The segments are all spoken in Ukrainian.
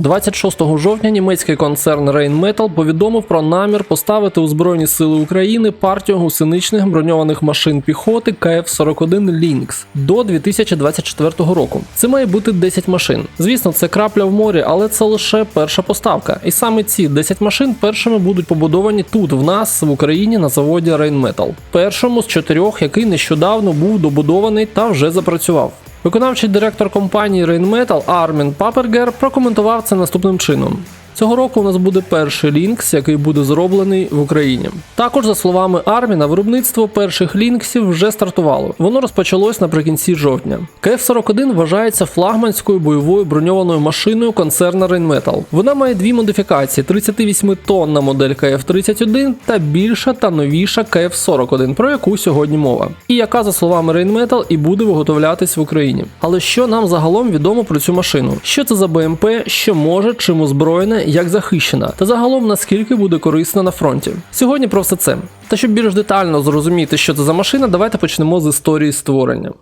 26 жовтня німецький концерн Rheinmetall повідомив про намір поставити у Збройні Сили України партію гусеничних броньованих машин піхоти КФ-41 Lynx до 2024 року. Це має бути 10 машин. Звісно, це крапля в морі, але це лише перша поставка. І саме ці 10 машин першими будуть побудовані тут, в нас в Україні, на заводі Rheinmetall. Першому з чотирьох, який нещодавно був добудований та вже запрацював. Виконавчий директор компанії Rheinmetall Армін Папергер прокоментував це наступним чином. Цього року у нас буде перший Lynx, який буде зроблений в Україні. Також, за словами Арміна, виробництво перших лінксів вже стартувало. Воно розпочалось наприкінці жовтня. КФ-41 вважається флагманською бойовою броньованою машиною концерна Rheinmetall. Вона має дві модифікації: 38 тонна модель КФ-31 та більша та новіша КФ-41, про яку сьогодні мова, і яка, за словами Rheinmetall, і буде виготовлятись в Україні. Але що нам загалом відомо про цю машину? Що це за БМП, що може, чим озброєне, як захищена, та загалом наскільки буде корисна на фронті? Сьогодні про все це. Та щоб більш детально зрозуміти, що це за машина, давайте почнемо з історії створення.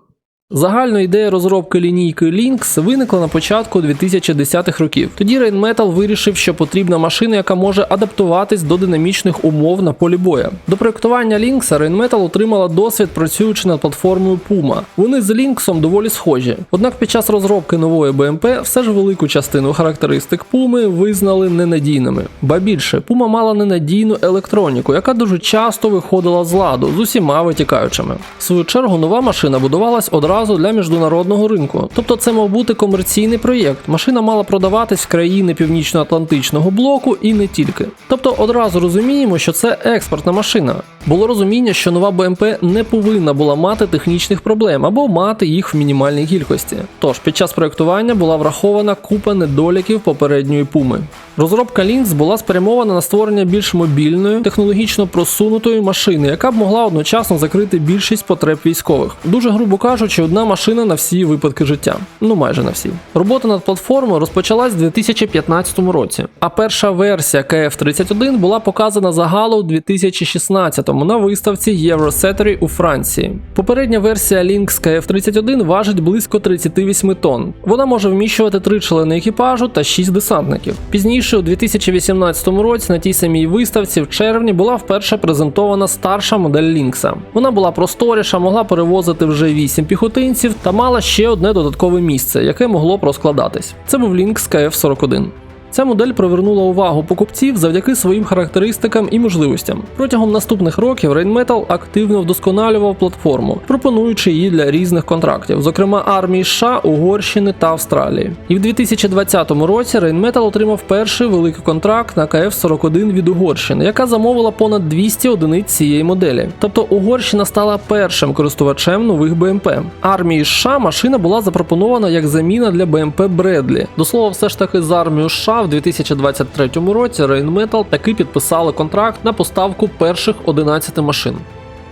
Загальна ідея розробки лінійки Lynx виникла на початку 2010-х років. Тоді Rheinmetall вирішив, що потрібна машина, яка може адаптуватись до динамічних умов на полі боя. До проєктування Lynx Rheinmetall отримала досвід працюючи над платформою Puma. Вони з Lynx доволі схожі. Однак під час розробки нової БМП все ж велику частину характеристик Puma визнали ненадійними. Ба більше, Puma мала ненадійну електроніку, яка дуже часто виходила з ладу з усіма витікаючими. В свою чергу нова машина будувалась одразу для міжнародного ринку. Тобто це мав бути комерційний проєкт. Машина мала продаватись в країни Північно-Атлантичного блоку і не тільки. Тобто одразу розуміємо, що це експортна машина. Було розуміння, що нова БМП не повинна була мати технічних проблем або мати їх в мінімальній кількості. Тож під час проєктування була врахована купа недоліків попередньої пуми. Розробка Lynx була спрямована на створення більш мобільної, технологічно просунутої машини, яка б могла одночасно закрити більшість потреб військових. Дуже грубо кажучи, одна машина на всі випадки життя. Ну майже на всі. Робота над платформою розпочалась у 2015 році, а перша версія КФ-31 була показана загалу у 2016-му на виставці Eurosatory у Франції. Попередня версія Lynx KF-31 важить близько 38 тонн. Вона може вміщувати три члени екіпажу та 6 десантників. Пізніше, у 2018 році, на тій самій виставці в червні була вперше презентована старша модель Лінкса. Вона була просторіша, могла перевозити вже 8 піхотинців та мала ще одне додаткове місце, яке могло б розкладатись. Це був Лінкс KF-41. Ця модель привернула увагу покупців завдяки своїм характеристикам і можливостям. Протягом наступних років Rheinmetall активно вдосконалював платформу, пропонуючи її для різних контрактів, зокрема армії США, Угорщини та Австралії. І в 2020 році Rheinmetall отримав перший великий контракт на КФ-41 від Угорщини, яка замовила понад 200 одиниць цієї моделі. Тобто Угорщина стала першим користувачем нових БМП. Армії США машина була запропонована як заміна для БМП Бредлі. До слова, все ж таки з армією США в 2023 році Rheinmetall таки підписали контракт на поставку перших 11 машин.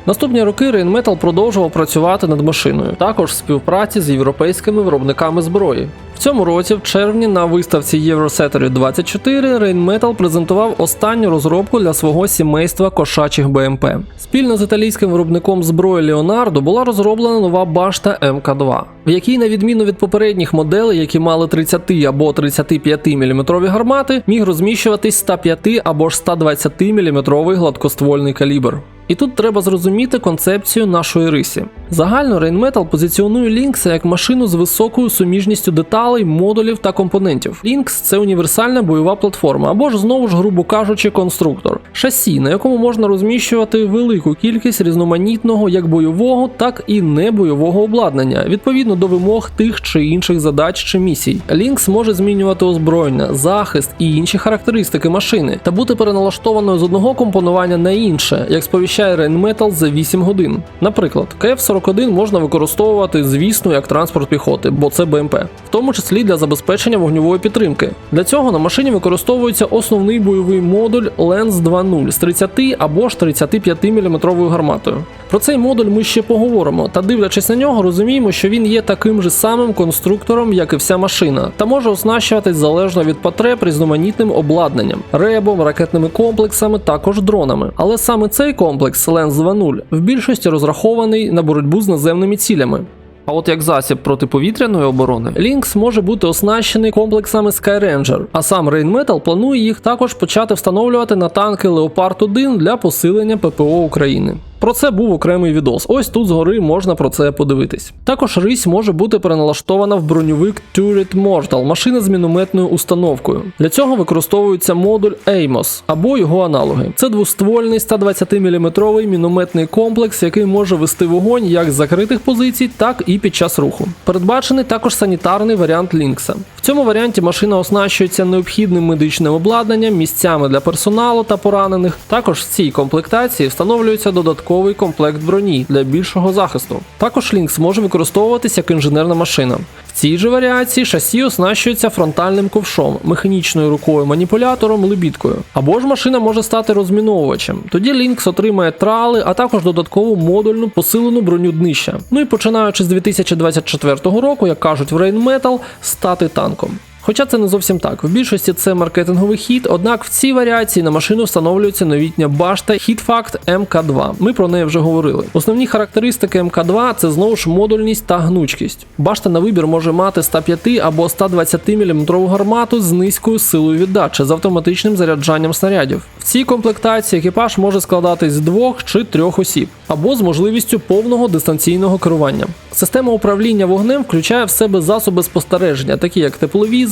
Наступні роки Rheinmetall продовжував працювати над машиною, також в співпраці з європейськими виробниками зброї. В цьому році, в червні, на виставці Eurosatory 24 Rheinmetall презентував останню розробку для свого сімейства кошачих БМП. Спільно з італійським виробником зброї Leonardo була розроблена нова башта МК2, в якій, на відміну від попередніх моделей, які мали 30 або 35 мм гармати, міг розміщуватись 105 або ж 120 мм гладкоствольний калібр. І тут треба зрозуміти концепцію нашої рисі. Загально Rheinmetall позиціонує Lynx як машину з високою суміжністю деталей, модулів та компонентів. Lynx – це універсальна бойова платформа, або ж знову ж, грубо кажучи, конструктор, шасі, на якому можна розміщувати велику кількість різноманітного як бойового, так і небойового обладнання, відповідно до вимог тих чи інших задач чи місій. Lynx може змінювати озброєння, захист і інші характеристики машини та бути переналаштованою з одного компонування на інше, як сповіщає Rheinmetall за 8 годин. Наприклад, КФ-41 можна використовувати, звісно, як транспорт піхоти, бо це БМП, в тому числі для забезпечення вогневої підтримки. Для цього на машині використовується основний бойовий модуль Lens 2.0 з 30 або ж 35 мм гарматою. Про цей модуль ми ще поговоримо, та дивлячись на нього, розуміємо, що він є таким же самим конструктором, як і вся машина, та може оснащуватись залежно від потреб різноманітним обладнанням, ребом, ракетними комплексами, також дронами. Але саме цей комплекс Lens 2.0 в більшості розрахований на боротьбу з наземними цілями. А от як засіб протиповітряної оборони, Lynx може бути оснащений комплексами Skyranger, а сам Rheinmetall планує їх також почати встановлювати на танки Leopard 1 для посилення ППО України. Про це був окремий відос. Ось тут згори можна про це подивитись. Також рись може бути переналаштована в броньовик Turret Mortal, машина з мінометною установкою. Для цього використовується модуль AIMOS або його аналоги. Це двоствольний 120-мм мінометний комплекс, який може вести вогонь як з закритих позицій, так і під час руху. Передбачений також санітарний варіант Лінкса. Цьому варіанті машина оснащується необхідним медичним обладнанням, місцями для персоналу та поранених. Також в цій комплектації встановлюється додатковий комплект броні для більшого захисту. Також Лінкс може використовуватися як інженерна машина. Цій же варіації шасі оснащується фронтальним ковшом, механічною рукою маніпулятором, лебідкою. Або ж машина може стати розміновувачем. Тоді Lynx отримає трали, а також додаткову модульну посилену броню днища. Ну і починаючи з 2024 року, як кажуть в Rheinmetall, стати танком. Хоча це не зовсім так. В більшості це маркетинговий хід, однак в цій варіації на машину встановлюється новітня башта HitFact MK2. Ми про неї вже говорили. Основні характеристики МК2 це знову ж модульність та гнучкість. Башта на вибір може мати 105 або 120 мм гармату з низькою силою віддачі з автоматичним заряджанням снарядів. В цій комплектації екіпаж може складатись з двох чи трьох осіб, або з можливістю повного дистанційного керування. Система управління вогнем включає в себе засоби спостереження, такі як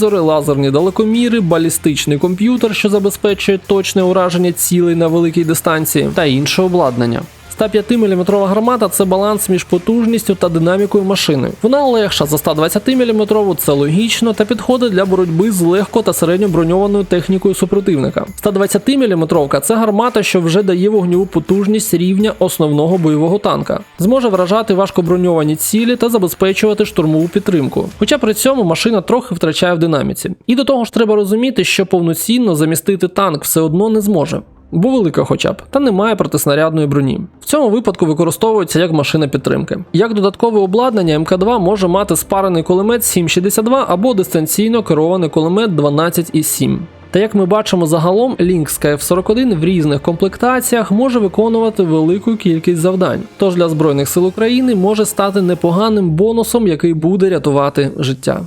тепловізори, лазерні далекоміри, балістичний комп'ютер, що забезпечує точне ураження цілей на великій дистанції, та інше обладнання. 105-мм гармата це баланс між потужністю та динамікою машини. Вона легша за 120-мм, це логічно та підходить для боротьби з легко та середньоброньованою технікою супротивника. 120-мм це гармата, що вже дає вогневу потужність рівня основного бойового танка, зможе вражати важкоброньовані цілі та забезпечувати штурмову підтримку. Хоча при цьому машина трохи втрачає в динаміці. І до того ж треба розуміти, що повноцінно замістити танк все одно не зможе бо велика хоча б, та немає протиснарядної броні. В цьому випадку використовується як машина підтримки. Як додаткове обладнання МК2 може мати спарений кулемет 7,62 або дистанційно керований кулемет 12,7. Та як ми бачимо загалом, Lynx KF41 в різних комплектаціях може виконувати велику кількість завдань. Тож для Збройних сил України може стати непоганим бонусом, який буде рятувати життя.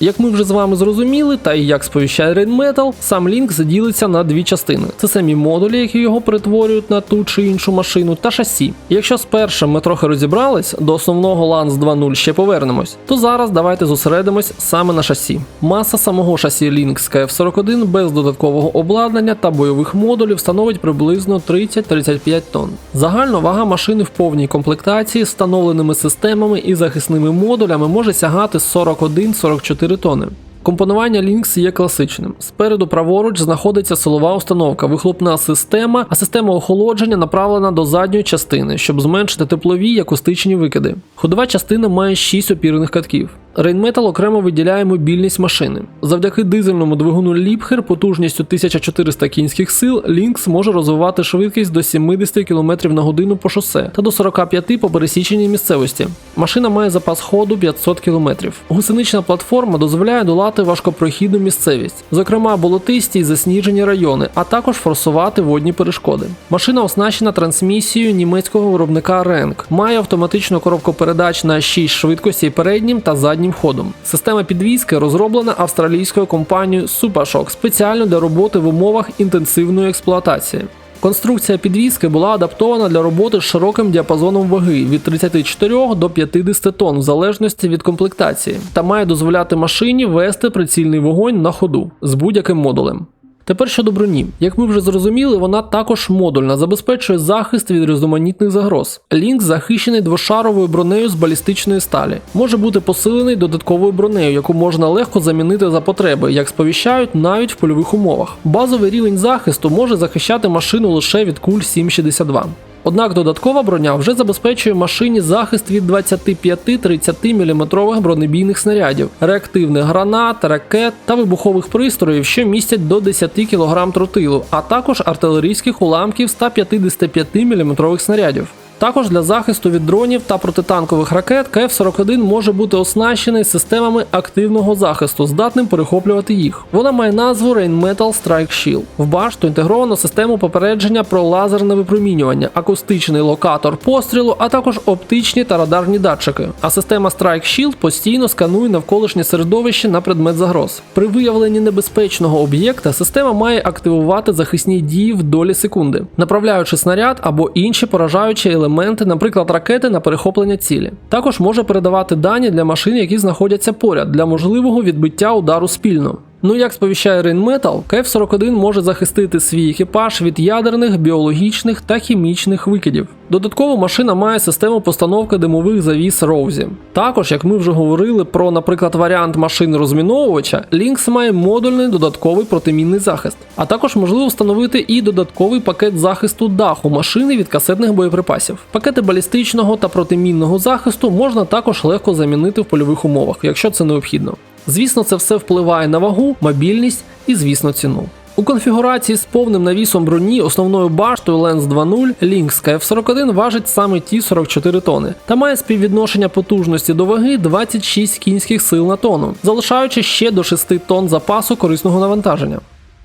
Як ми вже з вами зрозуміли, та і як сповіщає Rheinmetall, сам Lynx заділиться на дві частини: це самі модулі, які його перетворюють на ту чи іншу машину, та шасі. Якщо з першим ми трохи розібрались, до основного Lance 2.0 ще повернемось, то зараз давайте зосередимось саме на шасі. Маса самого шасі Lynx KF41 без додаткового обладнання та бойових модулів становить приблизно 30-35 тонн. Загальна вага машини в повній комплектації з встановленими системами і захисними модулями може сягати 41-44 4. Компонування Lynx є класичним. Спереду праворуч знаходиться силова установка, вихлопна система, а система охолодження направлена до задньої частини, щоб зменшити теплові і акустичні викиди. Ходова частина має 6 опірних катків. Rheinmetall окремо виділяє мобільність машини. Завдяки дизельному двигуну Liebherr потужністю 1400 кінських сил Lynx може розвивати швидкість до 70 км на годину по шосе та до 45 по пересіченій місцевості. Машина має запас ходу 500 км. Гусенична платформа дозволяє долати важкопрохідну місцевість, зокрема болотисті й засніжені райони, а також форсувати водні перешкоди. Машина оснащена трансмісією німецького виробника Renk, має автоматичну коробку передач на 6 швидкостей переднім та заднім ходом. Система підвізки розроблена австралійською компанією SuperShock спеціально для роботи в умовах інтенсивної експлуатації. Конструкція підвізки була адаптована для роботи з широким діапазоном ваги від 34 до 50 тонн в залежності від комплектації та має дозволяти машині вести прицільний вогонь на ходу з будь-яким модулем. Тепер щодо броні, як ми вже зрозуміли, вона також модульна, забезпечує захист від різноманітних загроз. Лінк захищений двошаровою бронею з балістичної сталі, може бути посилений додатковою бронею, яку можна легко замінити за потреби, як сповіщають навіть в польових умовах. Базовий рівень захисту може захищати машину лише від куль 7,62. Однак додаткова броня вже забезпечує машині захист від 25-30 мм бронебійних снарядів, реактивних гранат, ракет та вибухових пристроїв, що містять до 10 кг тротилу, а також артилерійських уламків 155 мм снарядів. Також для захисту від дронів та протитанкових ракет КФ-41 може бути оснащений системами активного захисту, здатним перехоплювати їх. Вона має назву Rainmetal Strike Shield. В башту інтегровано систему попередження про лазерне випромінювання, акустичний локатор пострілу, а також оптичні та радарні датчики. А система Strike Shield постійно сканує навколишнє середовище на предмет загроз. При виявленні небезпечного об'єкта система має активувати захисні дії в долі секунди, направляючи снаряд або інші поражаючі елементи, наприклад, ракети на перехоплення цілі. Також може передавати дані для машин, які знаходяться поряд, для можливого відбиття удару спільно. Ну як сповіщає Rheinmetall, КФ-41 може захистити свій екіпаж від ядерних, біологічних та хімічних викидів. Додатково машина має систему постановки димових завіс Роузі. Також, як ми вже говорили про, наприклад, варіант машин розміновувача, Lynx має модульний додатковий протимінний захист, а також можливо встановити і додатковий пакет захисту даху машини від касетних боєприпасів. Пакети балістичного та протимінного захисту можна також легко замінити в польових умовах, якщо це необхідно. Звісно, це все впливає на вагу, мобільність і, звісно, ціну. У конфігурації з повним навісом броні основною баштою Lens 2.0 Lynx KF41 важить саме ті 44 тони та має співвідношення потужності до ваги 26 кінських сил на тонну, залишаючи ще до 6 тонн запасу корисного навантаження.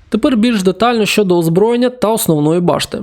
Тепер більш детально щодо озброєння та основної башти.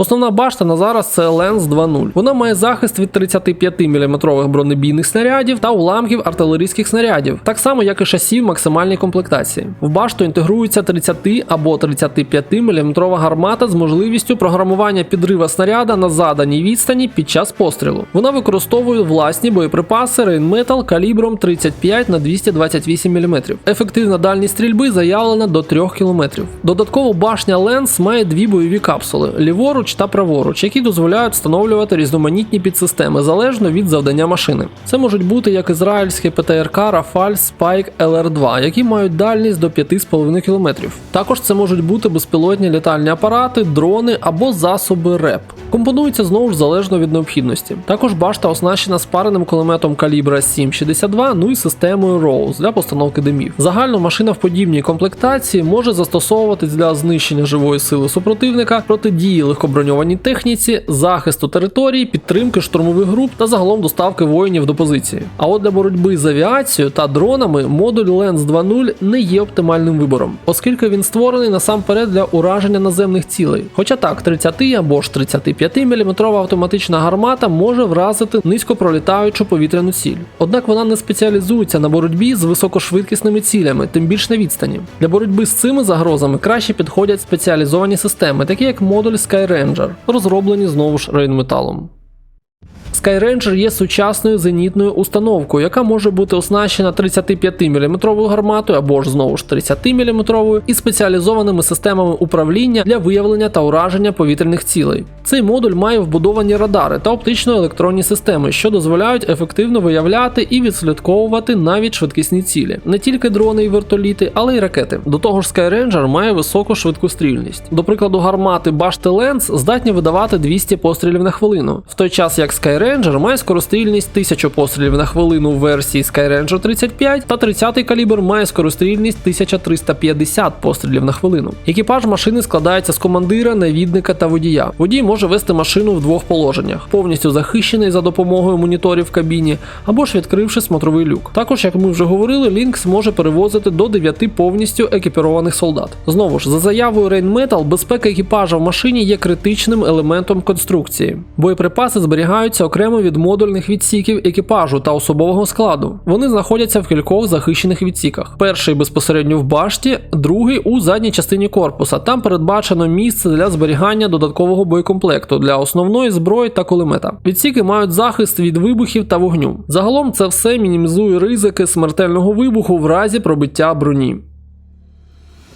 Основна башта на зараз це Lens 2.0. Вона має захист від 35 мм бронебійних снарядів та уламків артилерійських снарядів, так само як і шасі в максимальній комплектації. В башту інтегрується 30 або 35 мм гармата з можливістю програмування підрива снаряда на заданій відстані під час пострілу. Вона використовує власні боєприпаси Rheinmetall калібром 35 на 228 мм. Ефективна дальність стрільби заявлена до 3 км. Додатково башня Lens має дві бойові капсули ліворуч та праворуч, які дозволяють встановлювати різноманітні підсистеми залежно від завдання машини. Це можуть бути як ізраїльські ПТРК Rafale Spike LR2, які мають дальність до 5,5 км. Також це можуть бути безпілотні літальні апарати, дрони або засоби РЕП. Компонується знову ж залежно від необхідності. Також башта оснащена спареним кулеметом калібра 7,62, ну і системою Rose для постановки димів. Загально машина в подібній комплектації може застосовуватись для знищення живої сили супротивника, протидії легкоброньованій техніці, захисту території, підтримки штурмових груп та загалом доставки воїнів до позиції. А от для боротьби з авіацією та дронами модуль Lens 2.0 не є оптимальним вибором, оскільки він створений насамперед для ураження наземних цілей. Хоча так, 30 або ж 35 мм автоматична гармата може вразити низько пролітаючу повітряну ціль. Однак вона не спеціалізується на боротьбі з високошвидкісними цілями, тим більш на відстані. Для боротьби з цими загрозами краще підходять спеціалізовані системи, такі як модуль Skyranger, розроблені знову ж Rheinmetall. Skyranger є сучасною зенітною установкою, яка може бути оснащена 35 мм гарматою або ж знову ж 30 мм і спеціалізованими системами управління для виявлення та ураження повітряних цілей. Цей модуль має вбудовані радари та оптично-електронні системи, що дозволяють ефективно виявляти і відслідковувати навіть швидкісні цілі, не тільки дрони і вертоліти, але й ракети. До того ж, Skyranger має високу швидкострільність. До прикладу, гармати башти Lens здатні видавати 200 пострілів на хвилину, в той час як Skyranger має скорострільність 1000 пострілів на хвилину в версії Skyranger 35 та 30-й калібр має скорострільність 1350 пострілів на хвилину. Екіпаж машини складається з командира, навідника та водія. Водій може вести машину в двох положеннях: повністю захищений за допомогою моніторів в кабіні, або ж відкривши смотровий люк. Також, як ми вже говорили, Lynx може перевозити до 9 повністю екіпірованих солдат. Знову ж, за заявою Rheinmetall, безпека екіпажа в машині є критичним елементом конструкції. Боєприпаси зберігаються окремо від модульних відсіків екіпажу та особового складу. Вони знаходяться в кількох захищених відсіках. Перший безпосередньо в башті, другий у задній частині корпуса. Там передбачено місце для зберігання додаткового боєкомплекту для основної зброї та кулемета. Відсіки мають захист від вибухів та вогню. Загалом це все мінімізує ризики смертельного вибуху в разі пробиття броні.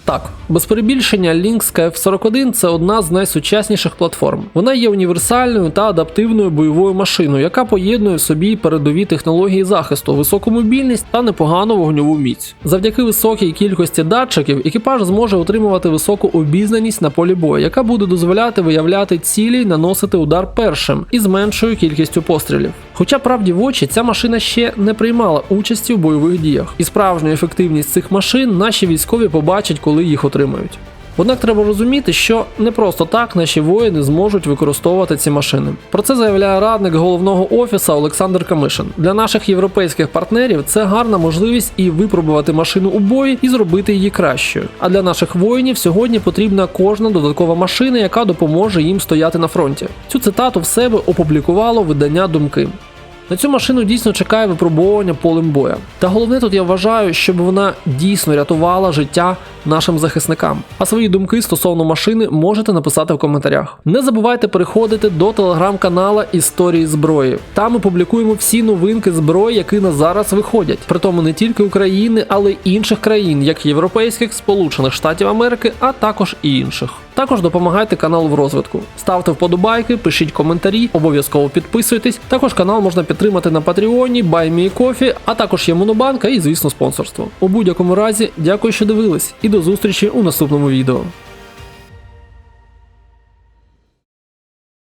Так, без перебільшення Lynx KF41 це одна з найсучасніших платформ. Вона є універсальною та адаптивною бойовою машиною, яка поєднує в собі передові технології захисту, високу мобільність та непогану вогньову міць. Завдяки високій кількості датчиків екіпаж зможе отримувати високу обізнаність на полі бою, яка буде дозволяти виявляти цілі й наносити удар першим і з меншою кількістю пострілів. Хоча правді в очі ця машина ще не приймала участі в бойових діях, і справжню ефективність цих машин наші військові побачать, коли їх отримають. Однак треба розуміти, що не просто так наші воїни зможуть використовувати ці машини. Про це заявляє радник головного офісу Олександр Камишин. Для наших європейських партнерів це гарна можливість і випробувати машину у бої і зробити її кращою. А для наших воїнів сьогодні потрібна кожна додаткова машина, яка допоможе їм стояти на фронті. Цю цитату в себе опублікувало видання Думки. На цю машину дійсно чекає випробовування полем боя. Та головне тут я вважаю, щоб вона дійсно рятувала життя нашим захисникам. А свої думки стосовно машини можете написати в коментарях. Не забувайте переходити до телеграм-канала Історії зброї. Там ми публікуємо всі новинки зброї, які на зараз виходять. Притому не тільки України, але й інших країн, як європейських, Сполучених Штатів Америки, а також і інших. Також допомагайте каналу в розвитку. Ставте вподобайки, пишіть коментарі, обов'язково підписуйтесь. Також канал можна підтримати на Патреоні, BuyMeCoffee, а також є Монобанка і, звісно, спонсорство. У будь-якому разі, дякую, що дивились, і до зустрічі у наступному відео.